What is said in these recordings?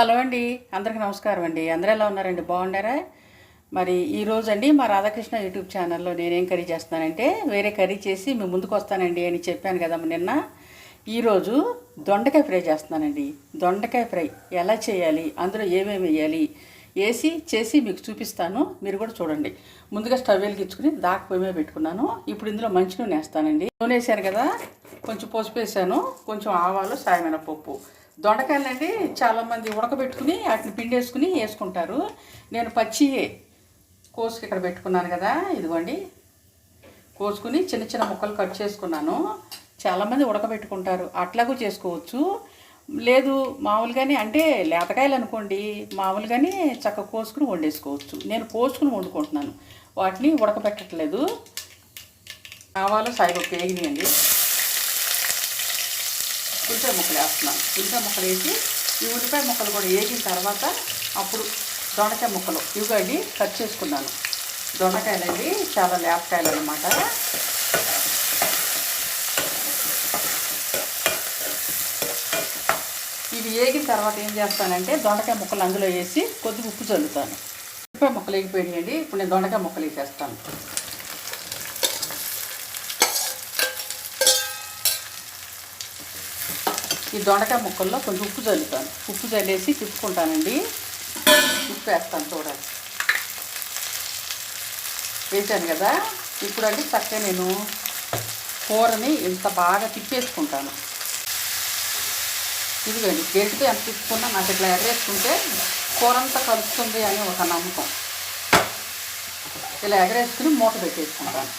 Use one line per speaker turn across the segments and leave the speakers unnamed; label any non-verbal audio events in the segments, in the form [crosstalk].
Hello అండి అందరికీ నమస్కారం అండి. అందరూ ఎలా ఉన్నారండి? బాగున్నారా మరి ఈరోజు అండి మా రాధాకృష్ణ యూట్యూబ్ ఛానల్లో నేనేం కర్రీ చేస్తానంటే వేరే కర్రీ చేసి మీ ముందుకు వస్తానండి అని చెప్పాను కదా నిన్న. ఈరోజు దొండకాయ ఫ్రై చేస్తున్నానండి. దొండకాయ ఫ్రై ఎలా చేయాలి అందులో ఏమేమి వేయాలి వేసి చేసి మీకు చూపిస్తాను. మీరు కూడా చూడండి. ముందుగా స్టవ్ వెలిగించుకుని దాకా పొయ్యి మీద పెట్టుకున్నాను. ఇప్పుడు ఇందులో మంచి నూనె వేస్తానండి. నూనె వేసాను కదా కొంచెం పసుపు వేసాను కొంచెం ఆవాలు సాయమైన పప్పు. దొండకాయలండి చాలామంది ఉడకబెట్టుకుని వాటిని పిండేసుకుని వేసుకుంటారు. నేను పచ్చి కోసుకు ఇక్కడ పెట్టుకున్నాను కదా ఇదిగోండి. కోసుకుని చిన్న చిన్న ముక్కలు కట్ చేసుకున్నాను. చాలామంది ఉడకబెట్టుకుంటారు. అట్లాగూ చేసుకోవచ్చు. లేదు మామూలుగానే అంటే లేతకాయలు అనుకోండి మామూలుగానే చక్క కోసుకుని వండేసుకోవచ్చు. నేను కోసుకుని వండుకుంటున్నాను. వాటిని ఉడకబెట్టట్లేదు. ఆవాలు సాయిపప్పు వేగినాయండి ఉల్లిపాయ ముక్కలు వేస్తున్నాను ఉల్లిపాయ ముక్కలు వేసి ఈ ఉల్లిపాయ ముక్కలు కూడా వేగిన తర్వాత అప్పుడు దొండకాయ ముక్కలు ఇవి కట్ చేసుకున్నాను. దొండకాయలు అండి చాలా లేపకాయలు అనమాట ఇవి వేగిన తర్వాత ఏం చేస్తానంటే దొండకాయ ముక్కలు అందులో వేసి కొద్దిగా ఉప్పు చల్లుతాను. ఉల్లిపాయ ముక్కలు వేగిపోయినాయండి ఇప్పుడు నేను దొండకాయ ముక్కలు వేసేస్తాను. ఈ దొండకాయ ముక్కల్లో కొంచెం ఉప్పు చల్లుతాను. ఉప్పు చల్లేసి తిప్పుకుంటానండి. ఉప్పు వేస్తాను చూడాలి వేసాను కదా? ఇప్పుడు అంటే చక్కగా నేను కూరని ఇంత బాగా తిప్పేసుకుంటాను. ఇదిగోండి గెంటితో ఎంత తిప్పుకున్నా నాకు ఇట్లా ఎగరేసుకుంటే కూర అంతా కలుస్తుంది అని ఒక నమ్మకం. ఇలా ఎగరేసుకుని మూత పెట్టేసుకుంటాను.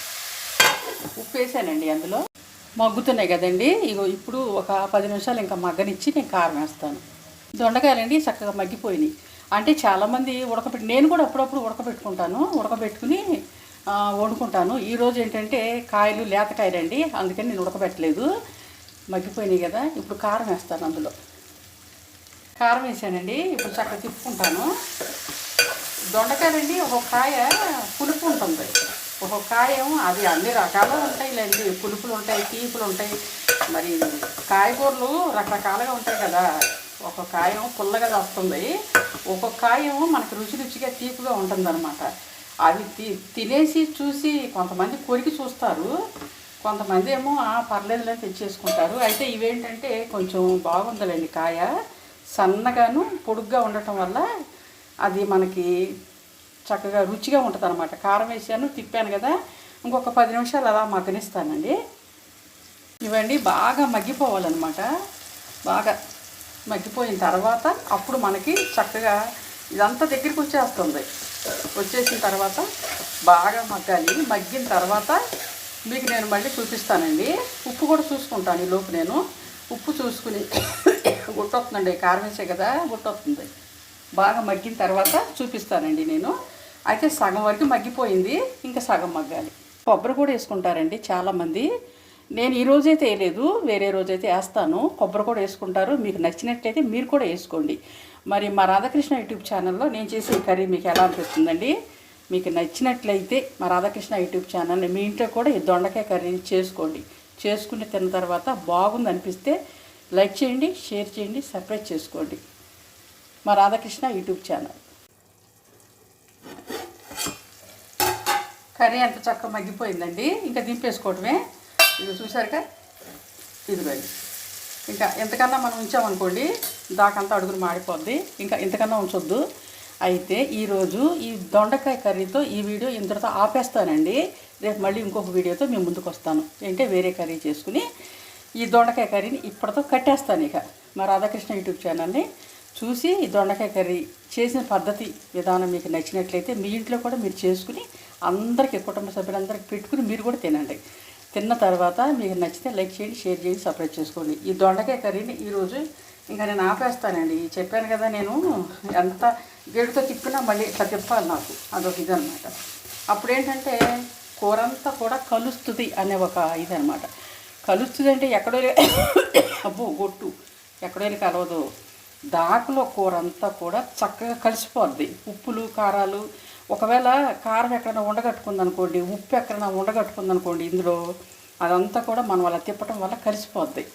ఉప్పు వేసానండి అందులో. మగ్గుతున్నాయి కదండి. ఇగో ఇప్పుడు ఒక పది నిమిషాలు ఇంకా మగ్గనిచ్చి నేను కారం వేస్తాను. దొండకాయలండి చక్కగా మగ్గిపోయినాయి. అంటే చాలామంది ఉడకబెట్టి నేను కూడా అప్పుడప్పుడు ఉడకబెట్టుకుంటాను. ఉడకబెట్టుకుని వండుకుంటాను. ఈరోజు ఏంటంటే కాయలు లేతకాయలండి. అందుకని నేను ఉడకబెట్టలేదు. మగ్గిపోయినాయి కదా. ఇప్పుడు కారం వేస్తాను అందులో. కారం వేసానండి. ఇప్పుడు చక్కగా తిప్పుకుంటాను. దొండకాయలండి ఒక కాయ పులుపు ఉంటుంది. ఒక్కొక్క ఏమో అది అన్ని రకాలు ఉంటాయిలేండి. పులుపులు ఉంటాయి తీపులు ఉంటాయి. మరి కాయగూరలు రకరకాలుగా ఉంటాయి కదా. ఒక కాయం పుల్లగా వస్తుంది ఒక్కొక్క కాయం మనకు రుచి రుచిగా తీపిగా ఉంటుందన్నమాట. అవి తి తినేసి చూసి కొంతమంది కొరికి చూస్తారు. కొంతమంది ఏమో "ఆ, పర్లేదులే తెచ్చేసుకుంటారు. అయితే ఇవేంటంటే కొంచెం బాగుందిలేండి కాయ. సన్నగాను పొడుగ్గా ఉండటం వల్ల అది మనకి చక్కగా రుచిగా ఉంటుంది అనమాట కారం వేసాను తిప్పాను కదా. ఇంకొక పది నిమిషాలు అలా మగ్గనిస్తానండి ఇవండి బాగా మగ్గిపోవాలన్నమాట. బాగా మగ్గిపోయిన తర్వాత అప్పుడు మనకి చక్కగా ఇదంతా దగ్గరికి వచ్చేస్తుంది. వచ్చేసిన తర్వాత బాగా మగ్గాలి. మగ్గిన తర్వాత మీకు నేను మళ్ళీ చూపిస్తానండి. ఉప్పు కూడా చూసుకుంటాను ఈ లోపు నేను. ఉప్పు చూసుకుని [coughs] గుట్టొస్తుందండి కారం వేసే కదా గుట్టొస్తుంది బాగా మగ్గిన తర్వాత చూపిస్తానండి నేను. అయితే సగం వరకు మగ్గిపోయింది ఇంకా సగం మగ్గాలి. కొబ్బరి కూడా వేసుకుంటారండి చాలామంది. నేను ఈ రోజైతే వేయలేదు వేరే రోజైతే వేస్తాను. కొబ్బరి కూడా వేసుకుంటారు. మీకు నచ్చినట్లయితే మీరు కూడా వేసుకోండి. మరి మా రాధాకృష్ణ యూట్యూబ్ ఛానల్లో నేను చేసే కర్రీ మీకు ఎలా అనిపిస్తుందండి? మీకు నచ్చినట్లయితే మా రాధాకృష్ణ యూట్యూబ్ ఛానల్ని మీ ఇంట్లో కూడా ఈ దొండకాయ కర్రీ చేసుకోండి. చేసుకుని తిన్న తర్వాత బాగుంది అనిపిస్తే లైక్ చేయండి షేర్ చేయండి సబ్స్క్రైబ్ చేసుకోండి. మా రాధాకృష్ణ యూట్యూబ్ ఛానల్. కర్రీ అంత చక్కగా మగ్గిపోయిందండి. ఇంకా దింపేసుకోవటమే ఇది చూసారుగా? ఇదిగోండి. ఇంకా ఎంతకన్నా మనం ఉంచామనుకోండి దాకంతా అడుగులు మాడిపోద్ది. ఇంకా ఇంతకన్నా ఉంచొద్దు. అయితే ఈరోజు ఈ దొండకాయ కర్రీతో ఈ వీడియో ఇంతటితో ఆపేస్తానండి. రేపు మళ్ళీ ఇంకొక వీడియోతో మేము ముందుకు వస్తాను. అంటే వేరే కర్రీ చేసుకుని ఈ దొండకాయ కర్రీని ఇప్పటితో కట్టేస్తాను ఇక. మా రాధాకృష్ణ యూట్యూబ్ ఛానల్ని. చూసి దొండకాయ కర్రీ చేసిన పద్ధతి విధానం మీకు నచ్చినట్లయితే మీ ఇంట్లో కూడా మీరు చేసుకుని అందరికీ కుటుంబ సభ్యులందరికీ పెట్టుకుని మీరు కూడా తినండి. తిన్న తర్వాత మీకు నచ్చితే లైక్ చేయండి షేర్ చేయండి సపరేట్ చేసుకోండి. ఈ దొండకాయ కర్రీని ఈరోజు ఇంకా నేను ఆపేస్తానండి. చెప్పాను కదా నేను ఎంత గేడుతో తిప్పినా మళ్ళీ ఇట్లా తిప్పాలి నాకు. అదొక ఇది అనమాట అప్పుడు ఏంటంటే కూర అంతా కూడా కలుస్తుంది అనే ఒక ఇది అనమాట కలుస్తుంది అంటే ఎక్కడో అబ్బో గొట్టు. ఎక్కడో కలవదు. దాకలో కూర అంతా కూడా చక్కగా కలిసిపోద్ది. ఉప్పులు కారాలు. ఒకవేళ కారం ఎక్కడైనా ఉండగట్టుకుంది అనుకోండి ఉప్పు ఎక్కడైనా ఉండగట్టుకుంది అనుకోండి ఇందులో అదంతా కూడా మనం అలా తిప్పటం వల్ల కలిసిపోద్ది.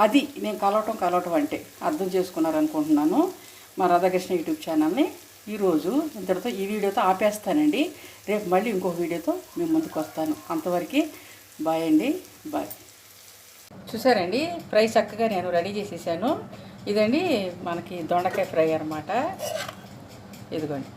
అది నేను కలవటం కలవటం అంటే అర్థం చేసుకున్నారనుకుంటున్నాను. మా రాధాకృష్ణ యూట్యూబ్ ఛానల్ని ఈరోజు ఇంతటితో ఈ వీడియోతో ఆపేస్తానండి. రేపు మళ్ళీ ఇంకో వీడియోతో మేము ముందుకు వస్తాను. అంతవరకు బాయ్ అండి. బాయ్. చూసారండి? ఫ్రై చక్కగా నేను రెడీ చేసేసాను. ఇదండి మనకి దొండకాయ ఫ్రై అనమాట ఇదిగోండి.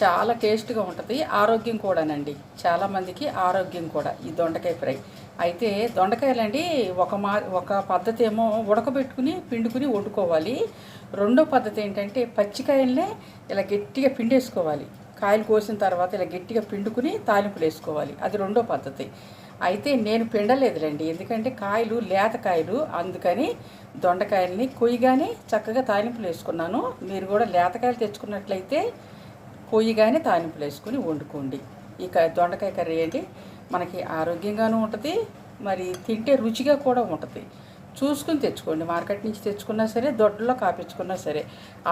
చాలా టేస్ట్గా ఉంటుంది. ఆరోగ్యం కూడానండి. చాలామందికి ఆరోగ్యం కూడా ఈ దొండకాయ ఫ్రై. అయితే దొండకాయలండి ఒక మా ఒక పద్ధతి ఏమో ఉడకబెట్టుకుని పిండుకుని వండుకోవాలి. రెండో పద్ధతి ఏంటంటే పచ్చికాయలనే ఇలా గట్టిగా పిండేసుకోవాలి. కాయలు కోసిన తర్వాత ఇలా గట్టిగా పిండుకుని తాలింపులు వేసుకోవాలి. అది రెండో పద్ధతి. అయితే నేను పిండలేదులేండి. ఎందుకంటే కాయలు లేత కాయలు. అందుకని దొండకాయల్ని కొయ్యగానే చక్కగా తాలింపులు వేసుకున్నాను. మీరు కూడా లేతకాయలు తెచ్చుకున్నట్లయితే కొయ్యగానే తాలింపులు వేసుకుని వండుకోండి. ఇక దొండకాయ కర్రీ ఏంటి మనకి ఆరోగ్యంగానూ ఉంటుంది మరి తింటే రుచిగా కూడా ఉంటుంది. చూసుకుని తెచ్చుకోండి. మార్కెట్ నుంచి తెచ్చుకున్నా సరే దొడ్డల్లో కాపించుకున్నా సరే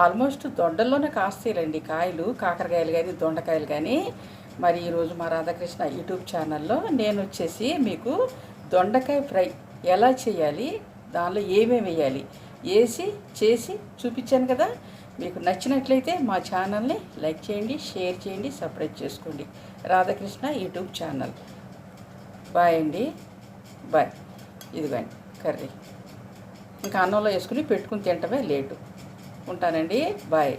ఆల్మోస్ట్ దొడ్డల్లోనే కాస్తాయిలండి కాయలు. కాకరకాయలు కానీ దొండకాయలు కానీ మరి ఈరోజు మా రాధాకృష్ణ యూట్యూబ్ ఛానల్లో నేను వచ్చేసి మీకు దొండకాయ ఫ్రై ఎలా చేయాలి దానిలో ఏమేమి వేయాలి వేసి చేసి చూపించాను కదా. మీకు నచ్చినట్లయితే మా ఛానల్ని లైక్ చేయండి షేర్ చేయండి సబ్స్క్రైబ్ చేసుకోండి. Radhakrishna YouTube channel. బాయ్ అండి. బాయ్. ఇదిగోండి కర్రీ. ఇంకా అన్నంలో వేసుకుని పెట్టుకుని తింటమే లేటు. ఉంటానండి. బాయ్.